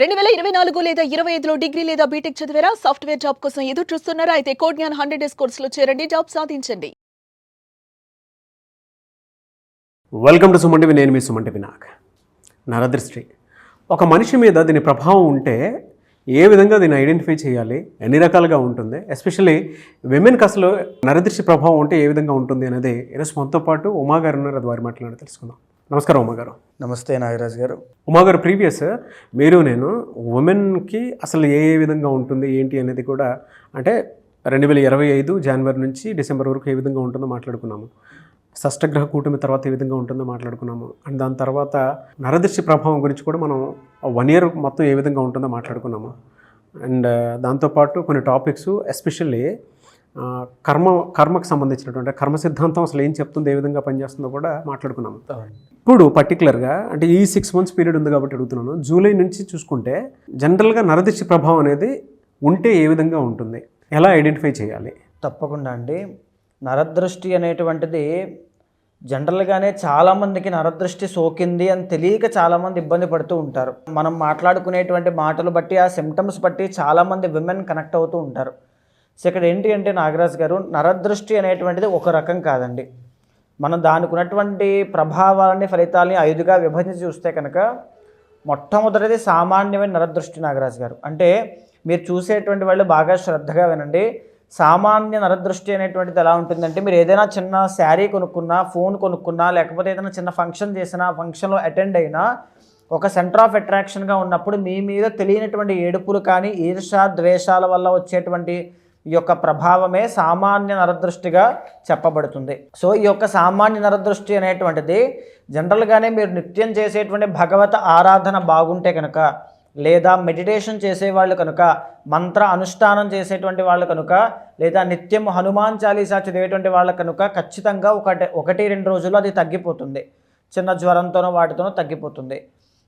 రెండు వేల ఇరవై నాలుగు లేదా ఇరవై ఐదులో డిగ్రీ లేదా బీటెక్ చదివారా? సాఫ్ట్వేర్ జాబ్ కోసం ఎదురు చూస్తున్నారా? అయితే కోడ్ జ్ఞాన్ హండ్రెడ్ డేస్ కోర్సులో చేరండి జాబ్ సాధించండి. వెల్కమ్ టు సుమంటివి నేను మీ సుమంటి వినాక్ నరదృష్టి. ఒక మనిషి మీద దీని ప్రభావం ఉంటే ఏ విధంగా దీన్ని ఐడెంటిఫై చేయాలి? ఎన్ని రకాలుగా ఉంటుంది? ఎస్పెషల్లీ విమెన్కి అసలు నరదృష్టి ప్రభావం ఉంటే ఏ విధంగా ఉంటుంది అనేది ఈరోజు మనతో పాటు ఉమా గారు ఉన్నారు. అది వారి మాట్లాడి తెలుసుకుందాం. నమస్కారం ఉమా గారు. నమస్తే నాగరాజ్ గారు. ఉమా గారు ప్రీవియస్ మీరు నేను ఉమెన్కి అసలు ఏ ఏ విధంగా ఉంటుంది ఏంటి అనేది కూడా అంటే రెండు వేల ఇరవై ఐదు జనవరి నుంచి డిసెంబర్ వరకు ఏ విధంగా ఉంటుందో మాట్లాడుకున్నాము. షష్టగ్రహ కూటమి తర్వాత ఏ విధంగా ఉంటుందో మాట్లాడుకున్నాము. అండ్ దాని తర్వాత నరదృష్టి ప్రభావం గురించి కూడా మనం వన్ ఇయర్ మొత్తం ఏ విధంగా ఉంటుందో మాట్లాడుకున్నాము. అండ్ దాంతోపాటు కొన్ని టాపిక్స్ ఎస్పెషల్లీ కర్మ కర్మకు సంబంధించినటువంటి కర్మ సిద్ధాంతం అసలు ఏం చెప్తుందో ఏ విధంగా పనిచేస్తుందో కూడా మాట్లాడుకున్నాము ఇప్పుడు పర్టికులర్గా అంటే ఈ సిక్స్ మంత్స్ పీరియడ్ ఉంది కాబట్టి అడుగుతున్నాను. జూలై నుంచి చూసుకుంటే జనరల్గా నరదిష్టి ప్రభావం అనేది ఉంటే ఏ విధంగా ఉంటుంది? ఎలా ఐడెంటిఫై చేయాలి? తప్పకుండా అండి. నరదృష్టి అనేటువంటిది జనరల్గానే చాలామందికి నరదృష్టి సోకింది అని తెలియక చాలామంది ఇబ్బంది పడుతూ ఉంటారు. మనం మాట్లాడుకునేటువంటి మాటలు బట్టి ఆ సిమ్టమ్స్ బట్టి చాలామంది విమెన్ కనెక్ట్ అవుతూ ఉంటారు. సో ఇక్కడ ఏంటి అంటే నాగరాజ్ గారు నరదృష్టి అనేటువంటిది ఒక రకం కాదండి. మనం దానికి ఉన్నటువంటి ప్రభావాలని ఫలితాలని ఐదుగా విభజించి చూస్తే కనుక మొట్టమొదటిది సామాన్యమైన నరదృష్టి నాగరాజు గారు. అంటే మీరు చూసేటువంటి వాళ్ళు బాగా శ్రద్ధగా వినండి. సామాన్య నరదృష్టి అనేటువంటిది ఎలా ఉంటుందంటే మీరు ఏదైనా చిన్న శారీ కొనుక్కున్నా ఫోన్ కొనుక్కున్నా లేకపోతే ఏదైనా చిన్న ఫంక్షన్ చేసినా ఫంక్షన్లో అటెండ్ అయినా ఒక సెంటర్ ఆఫ్ అట్రాక్షన్గా ఉన్నప్పుడు మీ మీద తెలియనటువంటి ఏడుపులు కానీ ఈర్ష ద్వేషాల వల్ల వచ్చేటువంటి ఈ యొక్క ప్రభావమే సామాన్య నరదృష్టిగా చెప్పబడుతుంది. సో ఈ యొక్క సామాన్య నరదృష్టి అనేటువంటిది జనరల్గానే మీరు నిత్యం చేసేటువంటి భగవత ఆరాధన బాగుంటే కనుక లేదా మెడిటేషన్ చేసేవాళ్ళు కనుక మంత్ర అనుష్ఠానం చేసేటువంటి వాళ్ళు కనుక లేదా నిత్యం హనుమాన్ చాలీసా చదివేటువంటి వాళ్ళ కనుక ఖచ్చితంగా ఒకటి ఒకటి రెండు రోజుల్లో అది తగ్గిపోతుంది. చిన్న జ్వరంతోనో వాటితోనో తగ్గిపోతుంది.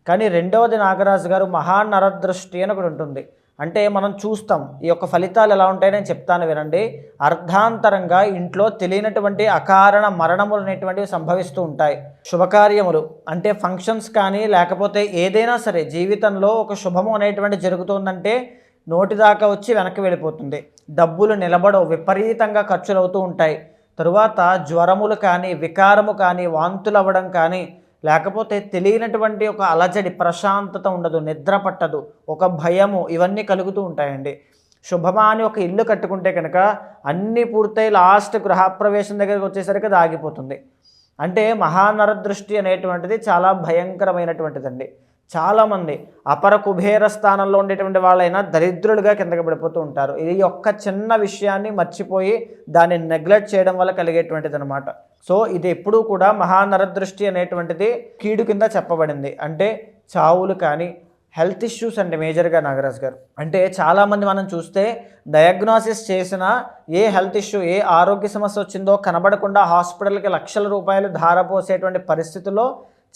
కానీ రెండవది నాగరాజు గారు మహానరదృష్టి అని ఒకటి ఉంటుంది. అంటే మనం చూస్తాం ఈ యొక్క ఫలితాలు ఎలా ఉంటాయి నేను చెప్తాను వినండి. అర్ధాంతరంగా ఇంట్లో తెలియనటువంటి అకారణ మరణములు అనేటువంటివి సంభవిస్తూ ఉంటాయి. శుభకార్యములు అంటే ఫంక్షన్స్ కానీ లేకపోతే ఏదైనా సరే జీవితంలో ఒక శుభము అనేటువంటి జరుగుతుందంటే నోటి దాకా వచ్చి వెనక్కి వెళ్ళిపోతుంది. డబ్బులు నిలబడవు విపరీతంగా ఖర్చులు అవుతూ ఉంటాయి. తరువాత జ్వరములు కానీ వికారము కానీ వాంతులు అవ్వడం కానీ లేకపోతే తెలియనటువంటి ఒక అలజడి ప్రశాంతత ఉండదు నిద్ర పట్టదు ఒక భయము ఇవన్నీ కలుగుతూ ఉంటాయండి. శుభమా అని ఒక ఇల్లు కట్టుకుంటే కనుక అన్నీ పూర్తయి లాస్ట్ గృహప్రవేశం దగ్గరికి వచ్చేసరికి అది ఆగిపోతుంది. అంటే మహానరదృష్టి అనేటువంటిది చాలా భయంకరమైనటువంటిదండి. చాలామంది అపర కుబేర స్థానంలో ఉండేటువంటి వాళ్ళైనా దరిద్రులుగా కిందకి పడిపోతూ ఉంటారు. ఇది ఒక్క చిన్న విషయాన్ని మర్చిపోయి దాన్ని నెగ్లెక్ట్ చేయడం వల్ల కలిగేటువంటిది అనమాట సో ఇది ఎప్పుడూ కూడా మహానరదృష్టి అనేటువంటిది కీడు కింద చెప్పబడింది. అంటే చావులు కానీ హెల్త్ ఇష్యూస్ అంటే మేజర్గా నాగరాజ్ గారు. అంటే చాలామంది మనం చూస్తే డయాగ్నోసిస్ చేసిన ఏ హెల్త్ ఇష్యూ ఏ ఆరోగ్య సమస్య వచ్చిందో కనబడకుండా హాస్పిటల్కి లక్షల రూపాయలు ధారపోసేటువంటి పరిస్థితుల్లో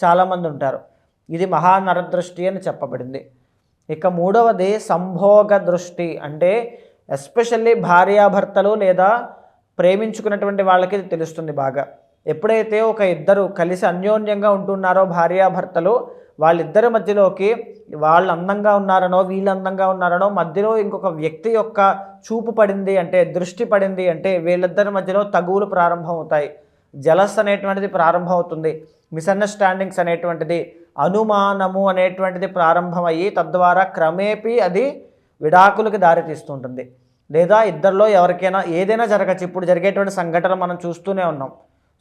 చాలామంది ఉంటారు. ఇది మహానరదృష్టి అని చెప్పబడింది. ఇక మూడవది సంభోగ దృష్టి అంటే ఎస్పెషల్లీ భార్యాభర్తలు లేదా ప్రేమించుకున్నటువంటి వాళ్ళకి తెలుస్తుంది బాగా. ఎప్పుడైతే ఒక ఇద్దరు కలిసి అన్యోన్యంగా ఉంటున్నారో భార్యాభర్తలు వాళ్ళిద్దరి మధ్యలోకి వాళ్ళు అందంగా ఉన్నారనో వీళ్ళు అందంగా ఉన్నారనో మధ్యలో ఇంకొక వ్యక్తి యొక్క చూపు పడింది అంటే దృష్టి పడింది అంటే వీళ్ళిద్దరి మధ్యలో తగువులు ప్రారంభం అవుతాయి జలస్ అనేటువంటిది ప్రారంభం అవుతుంది మిస్అండర్స్టాండింగ్స్ అనేటువంటిది అనుమానము అనేటువంటిది ప్రారంభమయ్యి తద్వారా క్రమేపీ అది విడాకులకు దారితీస్తుంటుంది. లేదా ఇద్దరిలో ఎవరికైనా ఏదైనా జరగచ్చు. ఇప్పుడు జరిగేటువంటి సంఘటనలు మనం చూస్తూనే ఉన్నాం.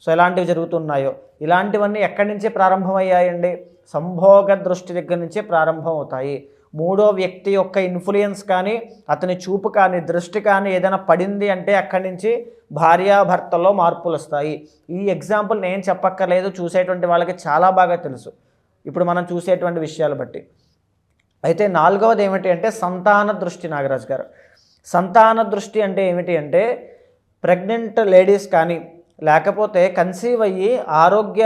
సో ఎలాంటివి జరుగుతున్నాయో? ఇలాంటివన్నీ ఎక్కడి నుంచి ప్రారంభమయ్యాయండి? సంభోగ దృష్టి దగ్గర నుంచే ప్రారంభం అవుతాయి మూడో వ్యక్తి యొక్క ఇన్ఫ్లుయెన్స్ కానీ అతని చూపు కానీ దృష్టి కానీ ఏదైనా పడింది అంటే అక్కడి నుంచి భార్యాభర్తల్లో మార్పులు వస్తాయి. ఈ ఎగ్జాంపుల్ నేను చెప్పక్కర్లేదు. చూసేటువంటి వాళ్ళకి చాలా బాగా తెలుసు. ఇప్పుడు మనం చూసేటువంటి విషయాలు బట్టి. అయితే నాలుగవది ఏమిటి అంటే సంతాన దృష్టి నాగరాజు గారు. సంతాన దృష్టి అంటే ఏమిటి అంటే ప్రెగ్నెంట్ లేడీస్ కానీ లేకపోతే కన్సీవ్ అయ్యి ఆరోగ్య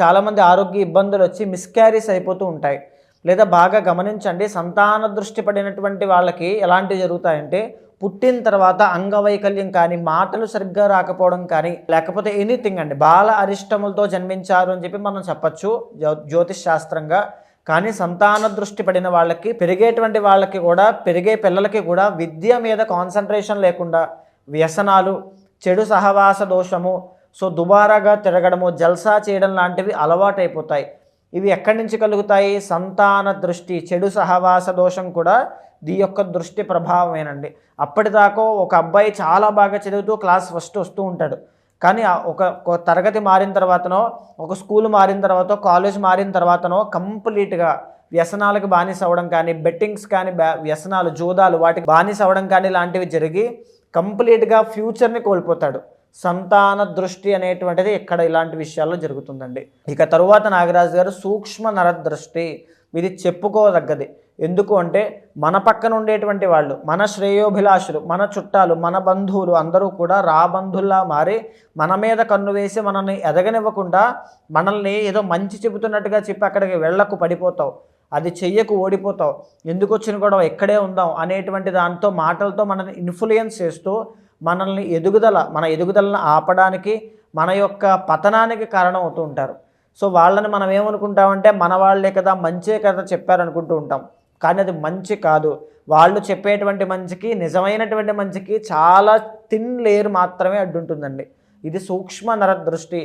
చాలామంది ఆరోగ్య ఇబ్బందులు వచ్చి మిస్క్యారీస్ అయిపోతూ ఉంటాయి. లేదా బాగా గమనించండి సంతాన దృష్టి పడినటువంటి వాళ్ళకి ఎలాంటివి జరుగుతాయంటే పుట్టిన తర్వాత అంగవైకల్యం కానీ మాటలు సరిగ్గా రాకపోవడం కానీ లేకపోతే ఎనీథింగ్ అండి బాల అరిష్టములతో జన్మించారు అని చెప్పి మనం చెప్పచ్చు జ్యో జ్యోతిష్ శాస్త్రంగా. కానీ సంతాన దృష్టి పడిన వాళ్ళకి పెరిగేటువంటి వాళ్ళకి కూడా పెరిగే పిల్లలకి కూడా విద్య మీద కాన్సన్ట్రేషన్ లేకుండా వ్యసనాలు చెడు సహవాస దోషము సో దుబారాగా తిరగడము జల్సా చేయడం లాంటివి అలవాటైపోతాయి. ఇవి ఎక్కడి నుంచి కలుగుతాయి? సంతాన దృష్టి చెడు సహవాస దోషం కూడా దీ యొక్క దృష్టి ప్రభావమేనండి. అప్పటిదాకా ఒక అబ్బాయి చాలా బాగా చదువుతూ క్లాస్ ఫస్ట్ వస్తూ ఉంటాడు. కానీ ఒక ఒక తరగతి మారిన తర్వాతనో ఒక స్కూల్ మారిన తర్వాత కాలేజ్ మారిన తర్వాతనో కంప్లీట్గా వ్యసనాలకు బానిస అవ్వడం కానీ బెట్టింగ్స్ కానీ బ్యా- వ్యసనాలు జూదాలు వాటికి బానిస అవ్వడం కానీ లాంటివి జరిగి కంప్లీట్గా ఫ్యూచర్ని కోల్పోతాడు. సంతాన దృష్టి అనేటువంటిది ఇక్కడ ఇలాంటి విషయాల్లో జరుగుతుందండి. ఇక తరువాత నాగరాజు గారు సూక్ష్మ నరదృష్టి. ఇది చెప్పుకోదగ్గది. ఎందుకు అంటే మన పక్కన ఉండేటువంటి వాళ్ళు మన శ్రేయోభిలాషులు మన చుట్టాలు మన బంధువులు అందరూ కూడా రాబంధుల్లా మారి మన మీద కన్ను వేసి మనల్ని ఎదగనివ్వకుండా మనల్ని ఏదో మంచి చెబుతున్నట్టుగా చెప్పి అక్కడికి వెళ్ళకు పడిపోతావు. అది చెయ్యకు ఓడిపోతావు. ఎందుకు వచ్చిన గొడవ? ఎక్కడే ఉందాం అనేటువంటి దాంతో మాటలతో మనల్ని ఇన్ఫ్లుయెన్స్ చేస్తూ మనల్ని ఎదుగుదల మన ఎదుగుదలను ఆపడానికి మన యొక్క పతనానికి కారణం అవుతూ ఉంటారు. సో వాళ్ళని మనం ఏమనుకుంటామంటే మన వాళ్ళే కదా మంచే కదా చెప్పారనుకుంటూ ఉంటాం. కానీ అది మంచి కాదు. వాళ్ళు చెప్పేటువంటి మంచికి నిజమైనటువంటి మంచికి చాలా థిన్ లేయర్ మాత్రమే అడ్డుంటుందండి. ఇది సూక్ష్మ నరదృష్టి.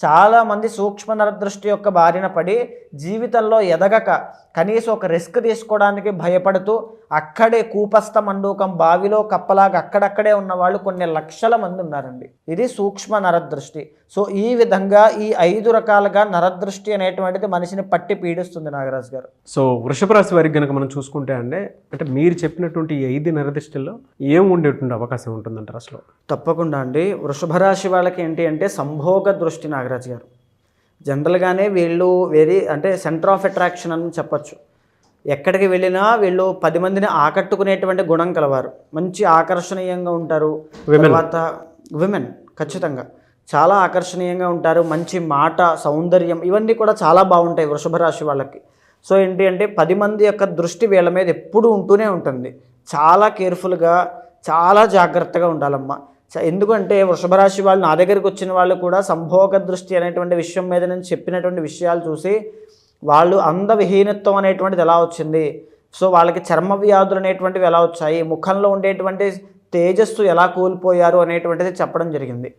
చాలామంది సూక్ష్మ నరదృష్టి యొక్క బారిన పడి జీవితంలో ఎదగక కనీసం ఒక రిస్క్ తీసుకోవడానికి భయపడుతూ అక్కడే కూపస్థ మండూకం బావిలో కప్పలాగా అక్కడక్కడే ఉన్న వాళ్ళు కొన్ని లక్షల మంది ఉన్నారండి. ఇది సూక్ష్మ నరదృష్టి. సో ఈ విధంగా ఈ ఐదు రకాలుగా నరదృష్టి అనేటువంటిది మనిషిని పట్టి పీడిస్తుంది నాగరాజు గారు. సో వృషభ రాశి వారికి కనుక మనం చూసుకుంటే అండి అంటే మీరు చెప్పినటువంటి ఈ ఐదు నిర్దిష్టల్లో ఏం ఉండేటువంటి అవకాశం ఉంటుందంటారు అసలు? తప్పకుండా అండి. వృషభ రాశి వాళ్ళకి ఏంటి అంటే సంభోగ దృష్టి నాగరాజు గారు. జనరల్గానే వీళ్ళు వెరీ అంటే సెంటర్ ఆఫ్ అట్రాక్షన్ అని చెప్పొచ్చు. ఎక్కడికి వెళ్ళినా వీళ్ళు పది మందిని ఆకట్టుకునేటువంటి గుణం కలవారు. మంచి ఆకర్షణీయంగా ఉంటారు. తర్వాత విమెన్ ఖచ్చితంగా. చాలా ఆకర్షణీయంగా ఉంటారు. మంచి మాట సౌందర్యం ఇవన్నీ కూడా చాలా బాగుంటాయి వృషభ రాశి వాళ్ళకి. సో ఏంటి అంటే పది మంది యొక్క దృష్టి వీళ్ళ మీద ఎప్పుడూ ఉంటూనే ఉంటుంది. చాలా కేర్ఫుల్గా చాలా జాగ్రత్తగా ఉండాలమ్మా. ఎందుకంటే వృషభ రాశి వాళ్ళు నా దగ్గరికి వచ్చిన వాళ్ళు కూడా సంభోగ దృష్టి అనేటువంటి విషయం మీద నేను చెప్పినటువంటి విషయాలు చూసి వాళ్ళు అందవిహీనత్వం అనేటువంటిది ఎలా వచ్చింది? సో వాళ్ళకి చర్మ వ్యాధులు అనేటువంటివి ఎలా వచ్చాయి? ముఖంలో ఉండేటువంటి తేజస్సు ఎలా కోల్పోయారు అనేటువంటిది చెప్పడం జరిగింది.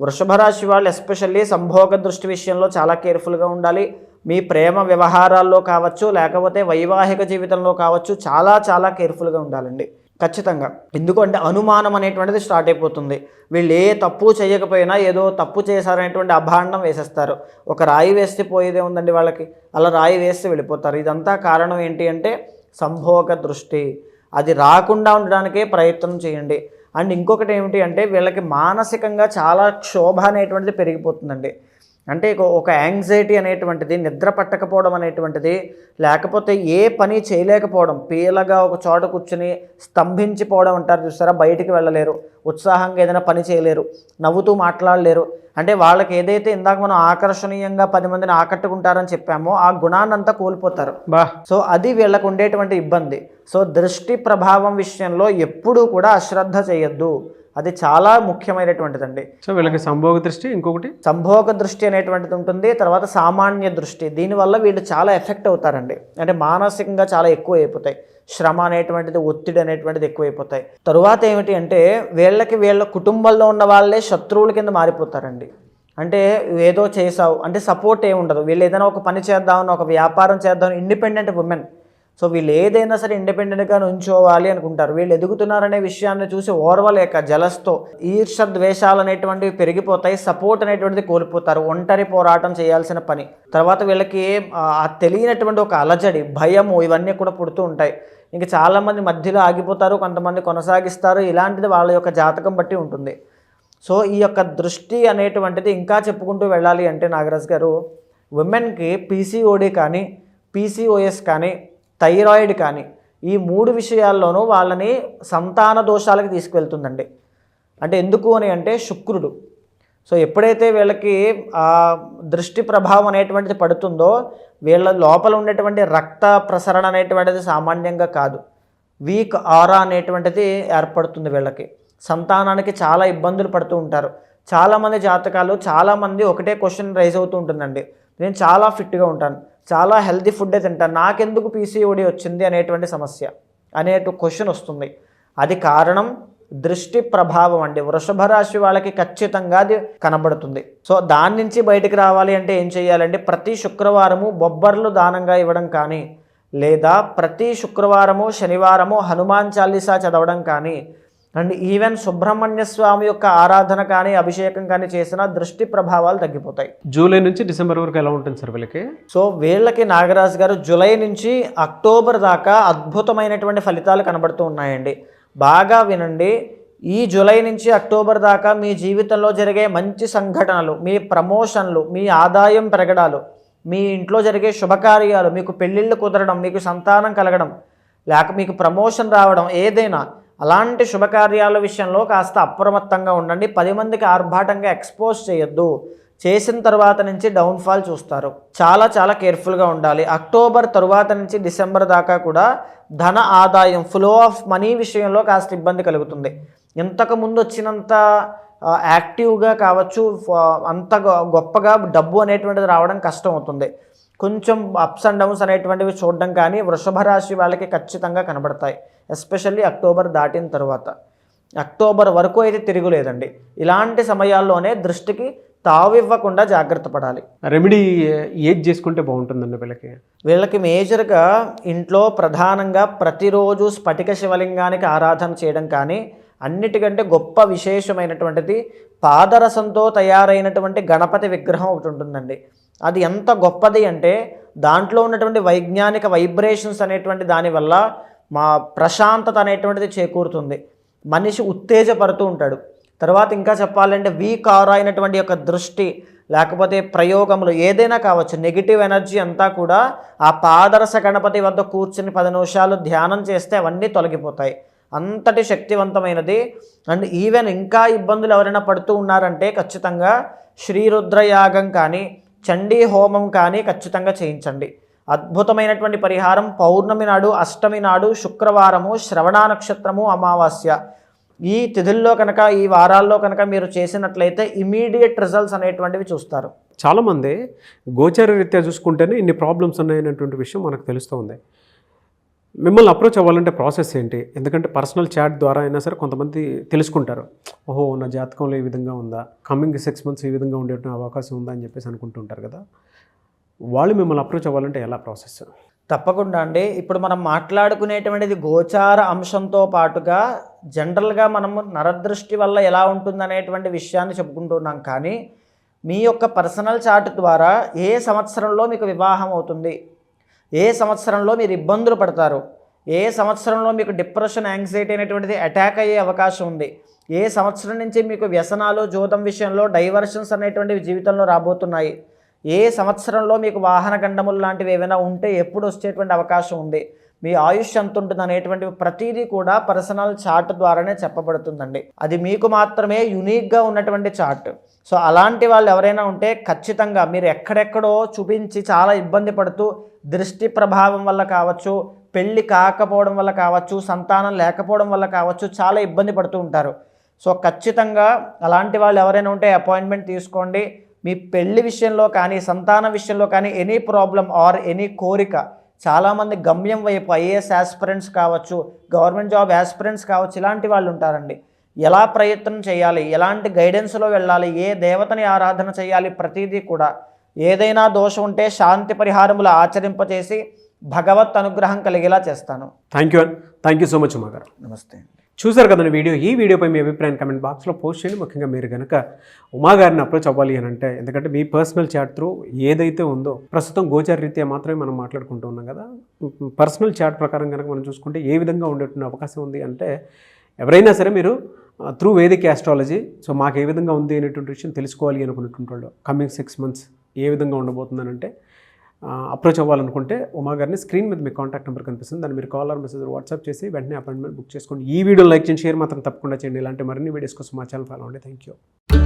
వృషభ రాశి వాళ్ళు ఎస్పెషల్లీ సంభోగ దృష్టి విషయంలో చాలా కేర్ఫుల్గా ఉండాలి. మీ ప్రేమ వ్యవహారాల్లో కావచ్చు లేకపోతే వైవాహిక జీవితంలో కావచ్చు చాలా చాలా కేర్ఫుల్గా ఉండాలండి. ఖచ్చితంగా. ఎందుకంటే అనుమానం అనేటువంటిది స్టార్ట్ అయిపోతుంది. వీళ్ళు ఏ తప్పు చేయకపోయినా ఏదో తప్పు చేశారనేటువంటి అభాండం వేసేస్తారు. ఒక రాయి వేస్తే పోయేదే ఉందండి వాళ్ళకి. అలా రాయి వేస్తే వెళ్ళిపోతారు. ఇదంతా కారణం ఏంటి అంటే సంభోగ దృష్టి. అది రాకుండా ఉండడానికే ప్రయత్నం చేయండి. అండ్ ఇంకొకటి ఏమిటి అంటే వీళ్ళకి మానసికంగా చాలా క్షోభ అనేటువంటిది పెరిగిపోతుందండి. అంటే ఒక యాంగ్జైటీ అనేటువంటిది నిద్ర పట్టకపోవడం అనేటువంటిది లేకపోతే ఏ పని చేయలేకపోవడం పీలగా ఒక చోట కూర్చుని స్తంభించిపోవడం అంటారు చూస్తారా బయటికి వెళ్ళలేరు ఉత్సాహంగా ఏదైనా పని చేయలేరు నవ్వుతూ మాట్లాడలేరు. అంటే వాళ్ళకి ఏదైతే ఇందాక మనం ఆకర్షణీయంగా పది మందిని ఆకట్టుకుంటారని చెప్పామో ఆ గుణాన్నంతా కోల్పోతారు. బా. సో అది వీళ్ళకు ఉండేటువంటి ఇబ్బంది. సో దృష్టి ప్రభావం విషయంలో ఎప్పుడూ కూడా అశ్రద్ధ చేయొద్దు. అది చాలా ముఖ్యమైనటువంటిదండి. సో వీళ్ళకి సంభోగ దృష్టి ఇంకొకటి? సంభోగ దృష్టి అనేటువంటిది ఉంటుంది తర్వాత సామాన్య దృష్టి. దీనివల్ల వీళ్ళు చాలా ఎఫెక్ట్ అవుతారండి. అంటే మానసికంగా చాలా ఎక్కువ అయిపోతాయి శ్రమ అనేటువంటిది ఒత్తిడి అనేటువంటిది ఎక్కువైపోతాయి. తరువాత ఏమిటి అంటే వీళ్ళకి వీళ్ళ కుటుంబంలో ఉన్న వాళ్ళే శత్రువుల కింద మారిపోతారండి. అంటే ఏదో చేసావు అంటే సపోర్ట్ ఏమి ఉండదు వీళ్ళు ఏదైనా ఒక పని చేద్దామని ఒక వ్యాపారం చేద్దాం ఇండిపెండెంట్ ఉమెన్ సో వీళ్ళు ఏదైనా సరే ఇండిపెండెంట్గా ఉంచోవాలి అనుకుంటారు. వీళ్ళు ఎదుగుతున్నారనే విషయాన్ని చూసి ఓర్వలేక జలస్తో ఈర్ష ద్వేషాలు అనేటువంటివి పెరిగిపోతాయి సపోర్ట్ అనేటువంటిది కోల్పోతారు. ఒంటరి పోరాటం చేయాల్సిన పని. తర్వాత వీళ్ళకి ఆ ఆ తెలియనటువంటి ఒక అలజడి భయము ఇవన్నీ కూడా పుడుతూ ఉంటాయి. ఇంకా చాలామంది మధ్యలో ఆగిపోతారు కొంతమంది కొనసాగిస్తారు. ఇలాంటిది వాళ్ళ యొక్క జాతకం బట్టి ఉంటుంది. సో ఈ యొక్క దృష్టి అనేటువంటిది ఇంకా చెప్పుకుంటూ వెళ్ళాలి అంటే నాగరాజ్ గారు ఉమెన్కి పీసీఓడి కానీ పీసీఓఎస్ కానీ థైరాయిడ్ కానీ ఈ మూడు విషయాల్లోనూ వాళ్ళని సంతాన దోషాలకు తీసుకువెళ్తుందండి. అంటే ఎందుకు అని అంటే శుక్రుడు. సో ఎప్పుడైతే వీళ్ళకి ఆ దృష్టి ప్రభావం అనేటువంటిది పడుతుందో వీళ్ళ లోపల ఉండేటువంటి రక్త ప్రసరణ అనేటువంటిది సామాన్యంగా కాదు. వీక్ ఆరా అనేటువంటిది ఏర్పడుతుంది వీళ్ళకి. సంతానానికి చాలా ఇబ్బందులు పడుతూ ఉంటారు. చాలామంది జాతకాలు చాలామంది ఒకటే క్వశ్చన్ రైజ్ అవుతూ ఉంటుందండి. నేను చాలా ఫిట్గా ఉంటాను. చాలా హెల్తీ ఫుడ్డే తింటాను. నాకెందుకు పీసీఓడి వచ్చింది అనేటువంటి సమస్య అనే క్వశ్చన్ వస్తుంది. అది కారణం దృష్టి ప్రభావం అండి. వృషభ రాశి వాళ్ళకి ఖచ్చితంగా అది కనబడుతుంది. సో దాని నుంచి బయటకు రావాలి అంటే ఏం చేయాలంటే ప్రతి శుక్రవారము బొబ్బర్లు దానంగా ఇవ్వడం కానీ లేదా ప్రతి శుక్రవారము శనివారము హనుమాన్ చాలీసా చదవడం కానీ అండ్ ఈవెన్ సుబ్రహ్మణ్య స్వామి యొక్క ఆరాధన కానీ అభిషేకం కానీ చేసిన దృష్టి ప్రభావాలు తగ్గిపోతాయి. జూలై నుంచి డిసెంబర్ వరకు ఎలా ఉంటుంది సార్ వీళ్ళకి? సో వీళ్ళకి నాగరాజు గారు జూలై నుంచి అక్టోబర్ దాకా అద్భుతమైనటువంటి ఫలితాలు కనబడుతూ ఉన్నాయండి. బాగా వినండి. ఈ జూలై నుంచి అక్టోబర్ దాకా మీ జీవితంలో జరిగే మంచి సంఘటనలు మీ ప్రమోషన్లు మీ ఆదాయం పెరగడాలు మీ ఇంట్లో జరిగే శుభకార్యాలు మీకు పెళ్ళిళ్ళు కుదరడం మీకు సంతానం కలగడం లేక మీకు ప్రమోషన్ రావడం ఏదైనా అలాంటి శుభకార్యాల విషయంలో కాస్త అప్రమత్తంగా ఉండండి. పది మందికి ఆర్భాటంగా ఎక్స్పోజ్ చేయొద్దు. చేసిన తర్వాత నుంచి డౌన్ఫాల్ చూస్తారు. చాలా చాలా కేర్ఫుల్గా ఉండాలి. అక్టోబర్ తరువాత నుంచి డిసెంబర్ దాకా కూడా ధన ఆదాయం ఫ్లో ఆఫ్ మనీ విషయంలో కాస్త ఇబ్బంది కలుగుతుంది. ఇంతకు ముందు వచ్చినంత యాక్టివ్గా కావచ్చు అంత గొ- గొప్పగా డబ్బు అనేటువంటిది రావడం కష్టం అవుతుంది. కొంచెం అప్స్ అండ్ డౌన్స్ అనేటువంటివి చూడడం కానీ వృషభ రాశి వాళ్ళకి ఖచ్చితంగా కనబడతాయి ఎస్పెషల్లీ అక్టోబర్ దాటిన తర్వాత. అక్టోబర్ వరకు అయితే తిరుగులేదండి ఇలాంటి సమయాల్లోనే దృష్టికి తావివ్వకుండా జాగ్రత్త పడాలి. రెమెడీ ఏది చేసుకుంటే బాగుంటుందండి వీళ్ళకి. వీళ్ళకి మేజర్గా ఇంట్లో ప్రధానంగా ప్రతిరోజు స్ఫటిక శివలింగానికి ఆరాధన చేయడం కానీ అన్నిటికంటే గొప్ప విశేషమైనటువంటిది పాదరసంతో తయారైనటువంటి గణపతి విగ్రహం ఒకటి ఉంటుందండి. అది ఎంత గొప్పది అంటే దాంట్లో ఉన్నటువంటి వైజ్ఞానిక వైబ్రేషన్స్ అనేటువంటి దానివల్ల మా ప్రశాంతత అనేటువంటిది చేకూరుతుంది. మనిషి ఉత్తేజపడుతూ ఉంటాడు. తర్వాత ఇంకా చెప్పాలంటే వీక్ ఆర్ అయినటువంటి యొక్క దృష్టి లేకపోతే ప్రయోగములు ఏదైనా కావచ్చు నెగిటివ్ ఎనర్జీ అంతా కూడా ఆ పాదరస గణపతి వద్ద కూర్చుని పది నిమిషాలు ధ్యానం చేస్తే అవన్నీ తొలగిపోతాయి. అంతటి శక్తివంతమైనది. అండ్ ఈవెన్ ఇంకా ఇబ్బందులు ఎవరైనా పడుతూ ఉన్నారంటే ఖచ్చితంగా శ్రీరుద్రయాగం కానీ చండీ హోమం కానీ ఖచ్చితంగా చేయించండి. అద్భుతమైనటువంటి పరిహారం. పౌర్ణమి నాడు అష్టమి నాడు శుక్రవారము శ్రవణ నక్షత్రము అమావాస్య. ఈ తిథుల్లో కనుక ఈ వారాల్లో కనుక మీరు చేసినట్లయితే ఇమీడియట్ రిజల్ట్స్ అనేటువంటివి చూస్తారు. చాలామంది గోచర రీత్యా చూసుకుంటేనే ఇన్ని ప్రాబ్లమ్స్ ఉన్నాయనేటువంటి విషయం మనకు తెలుస్తుంది మిమ్మల్ని అప్రోచ్ అవ్వాలంటే ప్రాసెస్ ఏంటి? ఎందుకంటే పర్సనల్ చాట్ ద్వారా అయినా సరే కొంతమంది తెలుసుకుంటారు. ఓహో నా జాతకంలో ఈ విధంగా ఉందా? కమింగ్ సిక్స్ మంత్స్ ఈ విధంగా ఉండేటువంటి అవకాశం ఉందా అని చెప్పేసి అనుకుంటుంటారు కదా. వాళ్ళు మిమ్మల్ని అప్రోచ్ అవ్వాలంటే ఎలా ప్రాసెస్? తప్పకుండా అండి. ఇప్పుడు మనం మాట్లాడుకునేటువంటిది గోచార అంశంతో పాటుగా జనరల్గా మనము నరదృష్టి వల్ల ఎలా ఉంటుందనేటువంటి విషయాన్ని చెప్పుకుంటున్నాం కానీ మీ యొక్క పర్సనల్ చాట్ ద్వారా ఏ సంవత్సరంలో మీకు వివాహం అవుతుంది? ఏ సంవత్సరంలో మీరు ఇబ్బందులు పడతారు ఏ సంవత్సరంలో మీకు డిప్రెషన్ యాంగ్జైటీ అనేటువంటిది అటాక్ అయ్యే అవకాశం ఉంది ఏ సంవత్సరం నుంచి మీకు వ్యసనాలు జూతం విషయంలో డైవర్షన్స్ అనేటువంటివి జీవితంలో రాబోతున్నాయి ఏ సంవత్సరంలో మీకు వాహన గండములు లాంటివి ఏమైనా ఉంటే ఎప్పుడు వచ్చేటువంటి అవకాశం ఉంది మీ ఆయుష్ ఎంత ఉంటుంది అనేటువంటివి ప్రతిదీ కూడా పర్సనల్ చార్ట్ ద్వారానే చెప్పబడుతుందండి. అది మీకు మాత్రమే యునీక్గా ఉన్నటువంటి చార్ట్. సో అలాంటి వాళ్ళు ఎవరైనా ఉంటే ఖచ్చితంగా మీరు ఎక్కడెక్కడో చూపించి చాలా ఇబ్బంది పడుతూ దృష్టి ప్రభావం వల్ల కావచ్చు పెళ్ళి కాకపోవడం వల్ల కావచ్చు సంతానం లేకపోవడం వల్ల కావచ్చు చాలా ఇబ్బంది పడుతూ ఉంటారు. సో ఖచ్చితంగా అలాంటి వాళ్ళు ఎవరైనా ఉంటే అపాయింట్మెంట్ తీసుకోండి. మీ పెళ్ళి విషయంలో కానీ సంతాన విషయంలో కానీ ఎనీ ప్రాబ్లం ఆర్ ఎనీ కోరిక చాలామంది గమ్యం వైపు ఐఏఎస్ యాస్పిరెంట్స్ కావచ్చు గవర్నమెంట్ జాబ్ యాస్పిరెంట్స్ కావచ్చు ఇలాంటి వాళ్ళు ఉంటారండి. ఎలా ప్రయత్నం చేయాలి? ఎలాంటి గైడెన్స్లో వెళ్ళాలి? ఏ దేవతని ఆరాధన చేయాలి? ప్రతిదీ కూడా ఏదైనా దోషం ఉంటే శాంతి పరిహారములు ఆచరింపచేసి భగవత్ అనుగ్రహం కలిగేలా చేస్తాను. Thank you thank you so much Uma garu నమస్తే చూసారు కదండి వీడియో? ఈ వీడియోపై మీ అభిప్రాయం కమెంట్ బాక్స్లో పోస్ట్ చేయండి. ముఖ్యంగా మీరు కనుక ఉమా గారిని అప్రోచ్ అవ్వాలి అని అంటే ఎందుకంటే మీ పర్సనల్ చాట్ త్రూ ఏదైతే ఉందో ప్రస్తుతం గోచార రీత్యా మాత్రమే మనం మాట్లాడుకుంటూ ఉన్నాం కదా. పర్సనల్ చాట్ ప్రకారం కనుక మనం చూసుకుంటే ఏ విధంగా ఉండేటువంటి అవకాశం ఉంది అంటే ఎవరైనా సరే మీరు త్రూ వేదిక్ యాస్ట్రాలజీ సో మాకు ఏ విధంగా ఉంది అనేటువంటి విషయం తెలుసుకోవాలి అనుకున్నటువంటి వాళ్ళు. కమింగ్ సిక్స్ మంత్స్ ఏ విధంగా ఉండబోతుందనంటే uh, అప్రోచ్ అవ్వాలనుకుంటే ఉమా గారిని స్క్రీన్ మీద మీ కాంటాక్ట్ నెంబర్ కనిపిస్తుంది. దాన్ని మీరు కాల్ ఆర్ మెసేజ్ వాట్సాప్ చేసి వెంటనే అపాయింట్మెంట్ బుక్ చేసుకోండి. ఈ వీడియో లైక్ చేయండి షేర్ మాత్రం తప్పకుండా చేయండి. ఇలాంటి మరిన్ని వీడియోస్ కోసం మా ఛానల్ ఫాలో అండి థ్యాంక్ యూ